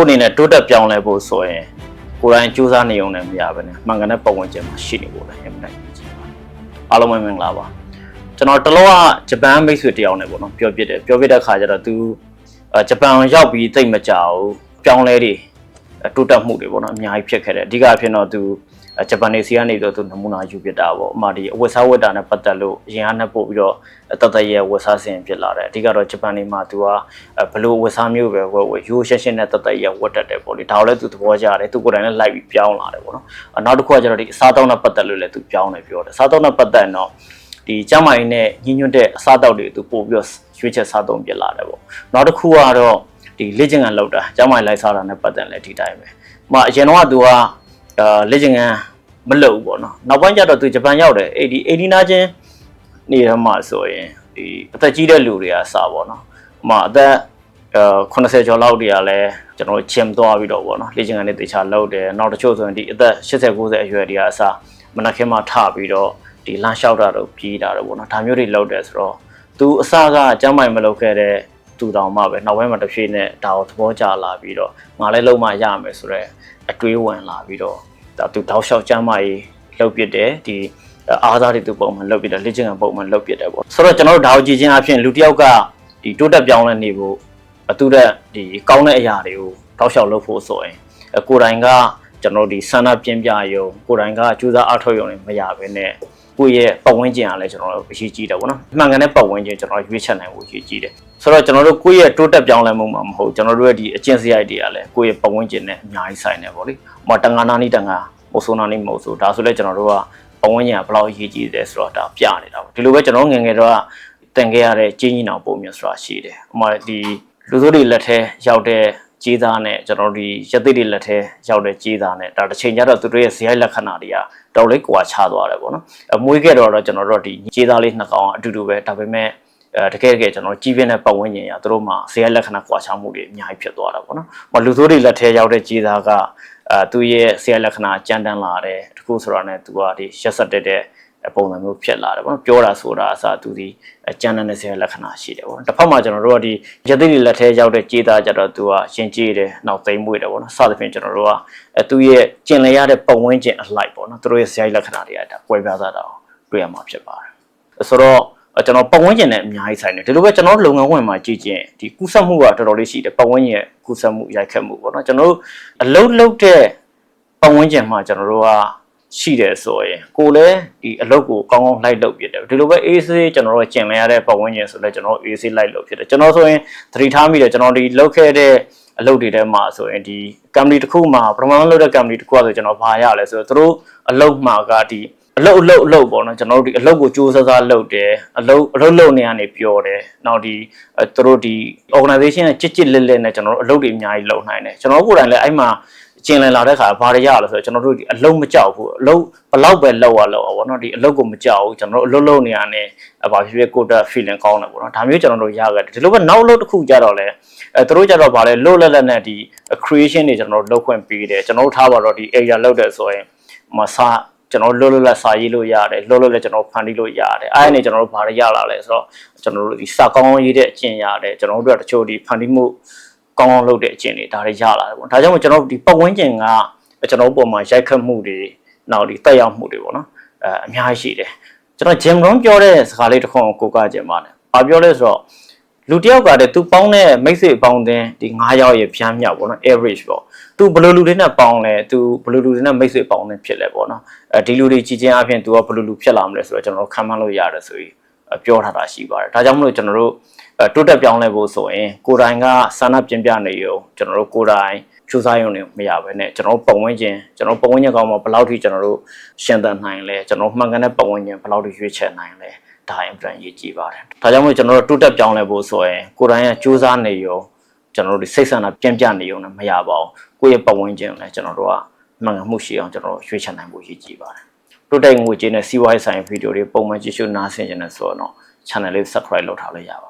ကိုယ့်အနေနဲ့တိုးတက်ပြောင်းလဲဖို့ဆိုရင်ကိုယ်တိုင်ကြိုးစားနေုံနဲ့မရဘဲနဲ့မှန်ကန်တဲ့ပုံဝင်ခြင်းမှာရှိနေဖို့လည်းအမှန်တန်ကြီးပါအားလုံးပဲမင်္ဂလာပါကျွန်တော်တလောကဂျပန်မိတ်ဆွေတယောက်နဲ့ပေါ့နော်ပြောပြတယ်ပြောပြတဲ့ခါကျတော့ तू အဲဂျပန်ရောက်ပြီးတိတ်မကြဘူးပြောင်းလဲတွေ တိုးတက်မှုတွေပေါ့နော်အများကြီးဖြစ်ခဲ့တယ်အဓိကအဖြစ်တော့ तू ဂျပန်နေစီကနေတော့သူနမူနာယူပြတာပေါ့အမှဒီအဝတ်စားဝတ်တာနဲ့ပတ်သက်လို့အရင်ကနဲ့ပို့ပြီးတော့တတ်တရဲ့ဝတ်စားစင်ဖြစ်လာတယ်အဓိကတော့ဂျပန်နေမှာသူကဘလို့ဝတ်စားမျိုးပဲဝတ်ဝတ်ရိုးရှင်းရှင်းနဲ့တတ်တရဲ့ဝတ်တတ်တယ်ပေါ့လေဒါကိုလည်းသူသဘောကျတယ်သူကိုယ်တိုင်လည်းလိုက်ပြီးပြောင်းလာတယ်ပေါ့နော်နောက်တစ်ခုကကျတော့ဒီအစားတောင်းနဲ့ပတ်သက်လို့လည်းသူပြောင်းတယ်ပြောတယ်အစားတောင်းနဲ့ပတ်သက်တော့ဒီကျမိုင်းနဲ့ညှဉ်းညွတ်တဲ့အစားတောက်တွေသူပို့ပြီးတော့ရွေးချက်စားသုံးပြလာတယ်ပေါ့နောက်တစ်ခုကတော့ ဒီလေ့ကျင့်ခန်းလောက်တာကျမိုင်းလိုက်စားတာနဲ့ပတ်သက်လည်းဒီတိုင်းပဲ။မှာအရင်တော့ကသူကအာလေ့ကျင့်ခန်းမလုပ်ဘူးပေါ့နော်နောက်ပိုင်းကျတော့သူဂျပန်ရောက်တယ်အဲ့ဒီအိန္ဒိနာချင်းနေရမှာဆိုရင်ဒီအသက်ကြီးတဲ့လူတွေကစပေါ့နော်အမအသက်အဲ80ကျော်လောက်တွေကလည်းကျွန်တော်ဂျင်သွားပြီးတော့ပေါ့နော်လေ့ကျင့်ခန်းတွေတေချာလုပ်တယ်နောက်တချို့ဆိုရင်ဒီအသက်80 90အရွယ်တွေကအစမနက်ခင်းမှထပြီးတော့ဒီလမ်းလျှောက်တာတော့ပြေးတာတော့ပေါ့နော်ဒါမျိုးတွေလုပ်တယ်ဆိုတော့သူအစကကျမ်းမိုင်မလုပ်ခဲ့တဲ့ သူတောင်မှပဲနောက်ပိုင်းမှာတစ်ဖြည်းနဲ့ဒါကိုသဘောကျလာပြီးတော့ငါလည်းလုံးမရမယ်ဆိုတော့အတွေးဝင်လာပြီးတော့ဒါသူတောက်လျှောက်ကျမ်းမာရေးလှုပ်ပစ်တယ်ဒီအားသားတွေသူပုံမှန်လှုပ်ပစ်တယ်လက်ကျင်ကပုံမှန်လှုပ်ပစ်တယ်ပေါ့ဆိုတော့ကျွန်တော်တို့ဒါကိုကြည့်ချင်းအဖြစ်လူတစ်ယောက်ကဒီတိုးတက်ပြောင်းလဲနေဖို့အတူတဲ့ဒီကောင်းတဲ့အရာတွေကိုတောက်လျှောက်လုပ်ဖို့ဆိုရင်ကိုယ်တိုင်ကကျွန်တော်ဒီဆန္ဒပြင်းပြရုံကိုယ်တိုင်ကကြိုးစားအားထုတ်ရုံနဲ့မရဘဲနဲ့ ကိုယ့်ရဲ့ပတ်ဝန်းကျင်ကလည်းကျွန်တော်တို့အရေးကြီးတယ်ပေါ့နော်။မှန်ကန်တဲ့ပတ်ဝန်းကျင်ကျွန်တော်ရွေးချယ်နိုင်ဖို့အရေးကြီးတယ်။ဆိုတော့ကျွန်တော်တို့ကိုယ့်ရဲ့တိုးတက်ပြောင်းလဲမှုမှာမဟုတ်ကျွန်တော်တို့ရဲ့ဒီအကျင့်စရိုက်တွေကလည်းကိုယ့်ရဲ့ပတ်ဝန်းကျင်နဲ့အများကြီးဆိုင်တယ်ပေါ့လေ။ဟိုတန်ငါနာနီတန်ငါမို့ဆိုနာနီမို့ဆိုဒါဆိုလဲကျွန်တော်တို့ကပတ်ဝန်းကျင်ကဘယ်လောက်အရေးကြီးတယ်ဆိုတော့ဒါပြနေတာပေါ့။ဒီလိုပဲကျွန်တော်ငယ်ငယ်တော့တန်ခဲ့ရတဲ့ကျင်းကြီးနောင်ပုံမျိုးဆိုတာရှိတယ်။ဟိုမှာဒီလူစိုးတွေလက်ထဲရောက်တဲ့ ကြေးသားနဲ့ကျွန်တော်တို့ဒီရသိတွေလက်ထဲရောက်တဲ့ကြေးသားနဲ့ဒါတစ်ချိန်ကျတော့သူတို့ရဲ့ဇယိုက်လက္ခဏာတွေကတော်လေးကွာခြားသွားတယ်ပေါ့နော်အမွေးခဲ့တော့တော့ကျွန်တော်တို့ဒီကြေးသားလေးနှစ်ကောင်အတူတူပဲဒါပေမဲ့အဲတကယ်တကယ်ကျွန်တော်ကြီးပြင်းတဲ့ပတ်ဝန်းကျင်ရသူတို့မှာဇယိုက်လက္ခဏာကွာခြားမှုတွေအများကြီးဖြစ်သွားတာပေါ့နော်။မလူဆိုးတွေလက်ထဲရောက်တဲ့ကြေးသားကအဲသူရဲ့ဇယိုက်လက္ခဏာကြမ်းတမ်းလာတယ်တခုဆိုတာနဲ့သူကဒီရက်ဆက်တက်တဲ့ ပုံစံမျိုးဖြစ်လာတယ်ပေါ့နော်ပြောတာဆိုတာအစားသူဒီကျန်တဲ့ဆရာလက္ခဏာရှိတယ်ပေါ့နော်တစ်ဖက်မှာကျွန်တော်တို့ကဒီရသိတွေလက်ထဲရောက်တဲ့ကြေးသားကြတော့သူကရှင်ကြေးတယ်နောက်သိမ့်မွေးတယ်ပေါ့နော်စသဖြင့်ကျွန်တော်တို့ကအဲသူရဲ့ကျင်လည်ရတဲ့ပုံဝန်းကျင်အလိုက်ပေါ့နော်သူတို့ရဲ့ဆရာလက္ခဏာတွေကဒါကွဲပြားသွားတာတွေ့ရမှာဖြစ်ပါတယ်ဆိုတော့ကျွန်တော်ပတ်ဝန်းကျင်နဲ့အများကြီးဆိုင်တယ်ဒီလိုပဲကျွန်တော်လုပ်ငန်းဝင်မှာကြည့်ချင်းဒီကူးဆက်မှုကတော်တော်လေးရှိတယ်ပတ်ဝန်းကျင်ရဲ့ကူးဆက်မှုရိုက်ခတ်မှုပေါ့နော်ကျွန်တော်တို့အလုံးလုံးတဲ့ပတ်ဝန်းကျင်မှာကျွန်တော်တို့က ရှိတယ်ဆိုရင်ကိုလည်းဒီအလုပ်ကိုကောင်းကောင်းလိုက်လုပ်ပြတယ်ဒီလိုပဲ AC ကျွန်တော်တို့ကျင်လဲရတဲ့ပတ်ဝန်းကျင်ဆိုလဲကျွန်တော် AC လိုက်လုပ်ဖြစ်တယ်ကျွန်တော်ဆိုရင်သတိထားမိတယ်ကျွန်တော်ဒီလုပ်ခဲ့တဲ့အလုပ်တွေထဲမှာဆိုရင်ဒီ company တစ်ခုမှာပထမဆုံးလုပ်တဲ့ company တစ်ခုကဆိုကျွန်တော်ဘာရလဲဆိုတော့သူတို့အလုပ်မှာကဒီအလုပ်အလုပ်အလုပ်ပေါ့နော်ကျွန်တော်တို့ဒီအလုပ်ကိုစူးစမ်းစားလုပ်တယ်အလုပ်အလုပ်လုပ်နေရနေပြောတယ်နောက်ဒီသူတို့ဒီ organization ကကြစ်ကြစ်လက်လက်နဲ့ကျွန်တော်တို့အလုပ်တွေအများကြီးလုပ်နိုင်တယ်ကျွန်တော်တို့ကိုယ်တိုင်လည်းအဲ့မှာ ကျင်လည်လာတဲ့ခါဘာတွေရလဲဆိုတော့ကျွန်တော်တို့ဒီအလုံးမကြောက်ဘူးအလုံးဘလောက်ပဲလောက်ရလောက်ပါဘောနော်ဒီအလုံးကိုမကြောက်ဘူးကျွန်တော်တို့အလုံးလုံးနေရနေဘာဖြစ်ဖြစ်ကိုယ်တက် feeling ကောင်းတယ်ပေါ့နော်ဒါမျိုးကျွန်တော်တို့ရခဲ့တယ်ဒီလိုပဲနောက်လို့တစ်ခုကြတော့လဲအဲသူတို့ကြတော့ဗာလဲလို့လက်လက်နဲ့ဒီ creation တွေကျွန်တော်တို့လုပ်ခွင့်ပေးတယ်ကျွန်တော်တို့ထားပါတော့ဒီ area လောက်တယ်ဆိုရင်မဆာကျွန်တော်လွတ်လွတ်လပ်စာရေးလို့ရတယ်လွတ်လွတ်လပ်ကျွန်တော်ဖန်တီးလို့ရတယ်အဲ့ဒါနဲ့ကျွန်တော်တို့ဘာတွေရလာလဲဆိုတော့ကျွန်တော်တို့ဒီစာကောင်းရေးတဲ့အကျင့်ရတယ်ကျွန်တော်တို့ကတချို့ဒီဖန်တီးမှု ကောင်းကောင်းလုပ်တဲ့အကျင့်တွေဒါတွေရလာတယ်ပေါ့ဒါကြောင့်မို့ကျွန်တော်ဒီပတ်ဝန်းကျင်ကကျွန်တော်ပုံမှာရိုက်ခတ်မှုတွေနောက်ဒီတက်ရောက်မှုတွေပေါ့နော်အဲအများကြီးရှိတယ်ကျွန်တော် Jim Rohn ပြောတဲ့စကားလေးတစ်ခုကိုကိုးကားခြင်းပါတယ်။ဘာပြောလဲဆိုတော့လူတယောက်ကတည်းသူပေါင်းတဲ့မိစေပေါင်းတဲ့ဒီ9ရောက်ရဲ့ဖြန်းမြောက်ပေါ့နော် average ပေါ့သူဘလိုလူတွေနဲ့ပေါင်းလဲသူဘလိုလူတွေနဲ့မိစေပေါင်းတဲ့ဖြစ်လဲပေါ့နော်အဲဒီလူတွေကြည်ချင်းအပြင်သူကဘလိုလူဖြစ်လာမလဲဆိုတော့ကျွန်တော်တို့ခံမှန်းလို့ရတယ်ဆိုပြီးပြောထားတာရှိပါတယ်ဒါကြောင့်မလို့ကျွန်တော်တို့ တိုးတက်ပြောင်းလဲဖို့ဆိုရင်ကိုယ်တိုင်ကစာနာပြင်းပြနေရုံကျွန်တော်တို့ကိုယ်တိုင်စူးစမ်းရုံနဲ့မရဘဲနဲ့ကျွန်တော်တို့ပုံဝန်းကျင်ကျွန်တော်ပုံဝန်းကျင်ကောင်းမှာဘယ်လောက်ထိကျွန်တော်တို့ရှင်းသန်နိုင်လဲကျွန်တော်မှန်ကန်တဲ့ပုံဝန်းကျင်ဘယ်လောက်ထိရွေးချယ်နိုင်လဲဒါအင်ပြန်ရေးကြည့်ပါတယ်ဒါကြောင့်မို့ကျွန်တော်တို့တိုးတက်ပြောင်းလဲဖို့ဆိုရင်ကိုယ်တိုင်ကစူးစမ်းနေရုံကျွန်တော်တို့ဒီစိတ်ဆန္ဒပြင်းပြနေရုံနဲ့မရပါဘူးကိုယ့်ရဲ့ပုံဝန်းကျင်လည်းကျွန်တော်တို့ကမှန်ကန်မှုရှိအောင်ကျွန်တော်တို့ရွေးချယ်နိုင်ဖို့ရည်ကြည့်ပါတယ်တိုးတက်ငွေကြေးနဲ့စီးပွားရေးဆိုင်ဗီဒီယိုတွေပုံမှန်ကြည့်ရှုနားဆင်ကြနေဆိုတော့ channel လေး subscribe လုပ်ထားလို့ရပါတယ်